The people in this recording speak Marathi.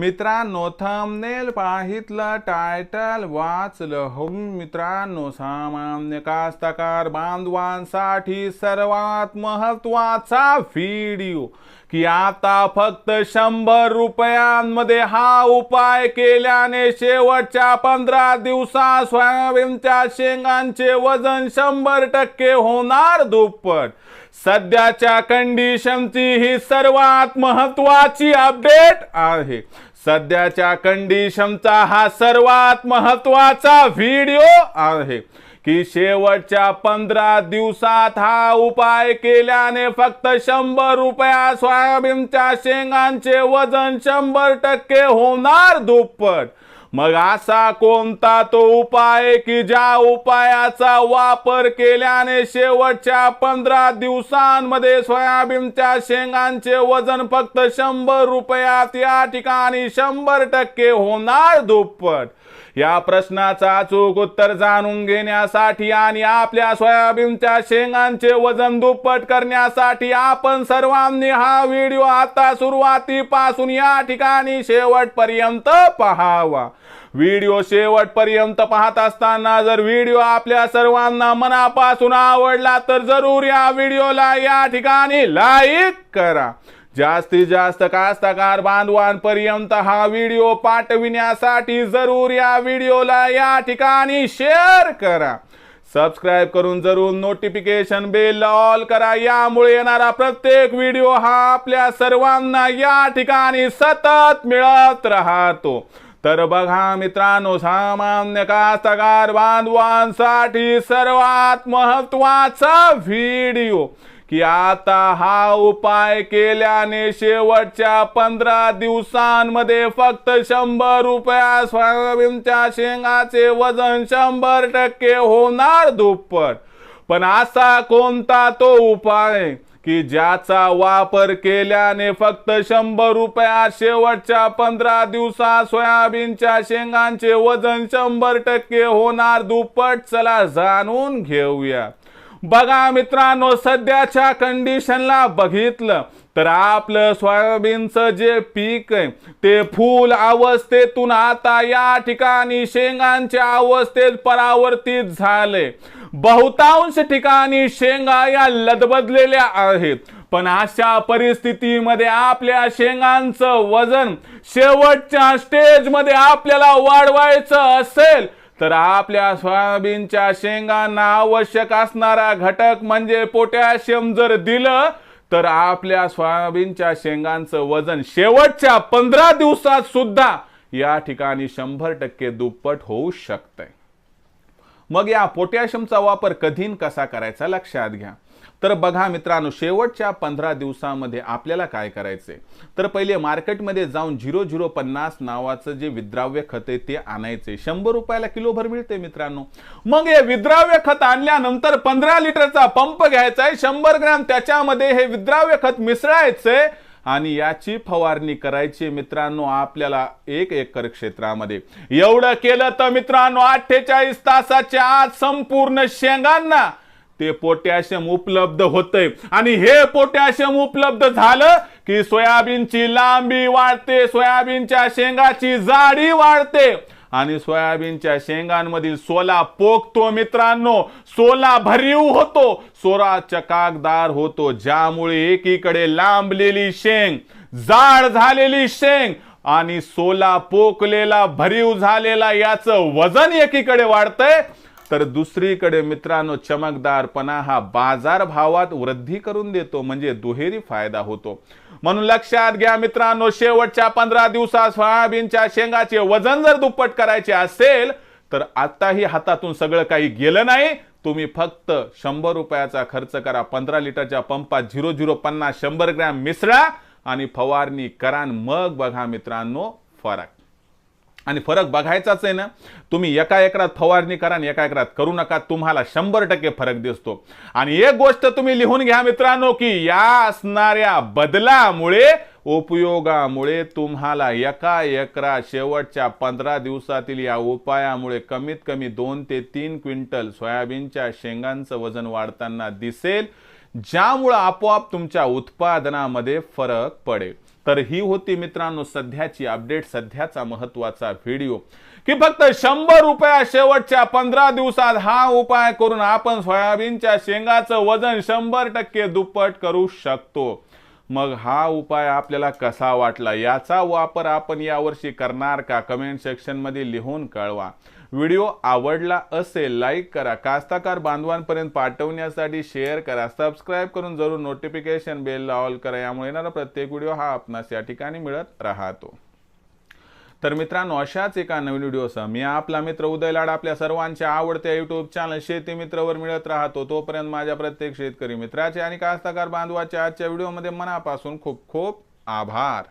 मित्रांनो थंबनेल पाहितलं टायटल वाचलं हो मित्रांनो सामान्य कास्तकार बांधवांसाठी सर्वात महत्त्वाचा व्हिडिओ की आता फक्त शंभर रुपयांमध्ये हा उपाय केल्याने शेवटच्या पंधरा दिवसात सोयाबीनच्या शेंगांचे वजन शंभर टक्के होणार दुप्पट. सध्याच्या कंडिशनची ही सर्वात महत्वाची अपडेट आहे. सध्याच्या कंडिशनचा हा सर्वात महत्त्वाचा व्हिडिओ आहे. की शेवटच्या पंधरा दिवसात हा उपाय केल्याने फक्त शंभर रुपया सोयाबीनच्या शेंगांचे वजन शंभर टक्के होणार दुप्पट. मग असा कोणता तो उपाय की ज्या उपायाचा वापर केल्याने शेवटच्या पंधरा दिवसांमध्ये सोयाबीनच्या शेंगांचे वजन फक्त शंभर रुपयात या ठिकाणी शंभर टक्के होणार दुप्पट? या प्रश्नाचा अचूक उत्तर जाणून घेण्यासाठी आणि आपल्या सोयाबीनच्या शेंगांचे वजन दुप्पट करण्यासाठी आपण सर्वांनी हा व्हिडिओ आता सुरुवातीपासून या ठिकाणी शेवटपर्यंत पहावा. व्हिडिओ शेवटपर्यंत पाहत असताना जर व्हिडिओ आपल्या सर्वांना मनापासून आवडला तर जरूर या व्हिडिओला या ठिकाणी लाईक करा. जास्तीत जास्त कास्तकार बांधवांपर्यंत हा व्हिडिओ पाठविण्यासाठी जरूर या व्हिडिओला या ठिकाणी शेअर करा. सबस्क्राईब करून जरूर नोटिफिकेशन बेल ऑल करा. यामुळे येणारा प्रत्येक व्हिडिओ हा आपल्या सर्वांना या ठिकाणी सतत मिळत राहतो. तर बघा मित्रांनो सामान्य कास्तकार बांधवांसाठी सर्वात महत्त्वाचा व्हिडिओ की आता हा उपाय केल्याने शेवटच्या पंधरा दिवसांमध्ये फक्त शंभर रुपया सोयाबीनच्या शेंगाचे वजन शंभर टक्के होणार दुप्पट. पण असा कोणता तो उपाय की ज्याचा वापर केल्याने फक्त शंभर रुपया शेवटच्या पंधरा दिवसात सोयाबीनच्या शेंगांचे वजन शंभर टक्के होणार दुप्पट. चला जाणून घेऊया. बघा मित्रांनो सध्याच्या कंडिशनला बघितलं तर आपलं सोयाबीनचं जे पीक आहे ते फूल अवस्थेतून आता या ठिकाणी शेंगांच्या अवस्थेत परावर्तित झाले. बहुतांश ठिकाणी शेंगा या लदबदलेल्या आहेत. पण अशा परिस्थितीमध्ये आपल्या शेंगांचं वजन शेवटच्या स्टेजमध्ये आपल्याला वाढवायचं असेल तर आपल्या सोयाबीनच्या शेंगांना आवश्यक असणारा घटक म्हणजे पोटॅशियम जर दिलं तर आपल्या सोयाबीनच्या शेंगांचं वजन शेवटच्या पंधरा दिवसात सुद्धा या ठिकाणी शंभर टक्के दुप्पट होऊ शकतंय. मग या पोटॅशियमचा वापर कधी कसा करायचा लक्षात घ्या. तर बघा मित्रांनो शेवटच्या पंधरा दिवसामध्ये आपल्याला काय करायचंय? तर पहिले मार्केटमध्ये जाऊन झिरो झिरो पन्नास नावाचं जे विद्राव्य खत आहे ते आणायचे शंभर रुपयाला किलोभर मिळते मित्रांनो. मग हे विद्राव्य खत आणल्यानंतर पंधरा लिटरचा पंप घ्यायचा आहे शंभर ग्रॅम त्याच्यामध्ये हे विद्राव्य खत मिसळायचे आणि याची फवारणी करायची मित्रांनो आपल्याला एक एकर क्षेत्रामध्ये. एवढं केलं तर मित्रांनो अठ्ठेचाळीस तासाच्या आज संपूर्ण शेंगांना ते पोटॅशियम उपलब्ध होतंय. आणि हे पोटॅशियम उपलब्ध झालं की सोयाबीनची लांबी वाढते सोयाबीनच्या शेंगाची जाडी वाढते. आणि सोयाबीनच्या शेंगांमधील सोला पोकतो मित्रांनो. सोला भरीव होतो. सोरा चकाकदार होतो ज्यामुळे एकीकडे लांबलेली शेंग जाड झालेली शेंग आणि सोला पोकलेला भरीव झालेला याचं वजन एकीकडे वाढतंय. तर दुसरीकडे मित्रांनो चमकदारपणा हा बाजार भावात वृद्धी करून देतो म्हणजे दुहेरी फायदा होतो. म्हणून लक्षात घ्या मित्रांनो शेवटच्या पंधरा दिवसात सोयाबीनच्या शेंगाचे वजन जर दुप्पट करायचे असेल तर आताही हातातून सगळं काही गेलं नाही. तुम्ही फक्त शंभर रुपयाचा खर्च करा. पंधरा लिटरच्या पंपात झिरो झिरो पन्नास शंभर ग्रॅम मिसळा आणि फवारणी करा आणि मग बघा मित्रांनो फरक. आणि फरक बघायचाच आहे ना तुम्ही एका एकरात फवारणी करा आणि एका एकरात करू नका तुम्हाला शंभर टक्के फरक दिसतो. आणि एक गोष्ट तुम्ही लिहून घ्या मित्रांनो की या असणाऱ्या बदलामुळे उपयोगामुळे तुम्हाला एका एकरा शेवटच्या पंधरा दिवसातील या उपायामुळे कमीत कमी दोन ते तीन क्विंटल सोयाबीनच्या शेंगांचं वजन वाढताना दिसेल ज्यामुळं आपोआप तुमच्या उत्पादनामध्ये फरक पडेल. तर ही होती मित्रांनो सध्याची अपडेट सध्याचा महत्त्वाचा व्हिडिओ की फक्त शंभर रुपया शेवटच्या पंधरा दिवसात हा उपाय करून आपण सोयाबीनच्या शेंगाचं वजन शंभर टक्के दुप्पट करू शकतो. मग हा उपाय आपल्याला कसा वाटला? याचा वापर आपण यावर्षी करणार का? कमेंट सेक्शनमध्ये लिहून कळवा. व्हिडिओ आवडला असेल लाईक करा. कास्ताकार बांधवांपर्यंत पाठवण्यासाठी शेअर करा. सबस्क्राईब करून जरूर नोटिफिकेशन बेल ऑल करा. यामुळे येणारा प्रत्येक व्हिडिओ हा आपणास या ठिकाणी मिळत राहतो. तर मित्रांनो अशाच एका नवीन व्हिडिओसह मी आपला मित्र उदय लाड आपल्या सर्वांच्या आवडत्या युट्यूब चॅनल शेती मित्रवर मिळत राहतो. तोपर्यंत माझ्या प्रत्येक शेतकरी मित्राचे आणि कास्ताकार बांधवाच्या आजच्या व्हिडिओमध्ये मनापासून खूप खूप आभार.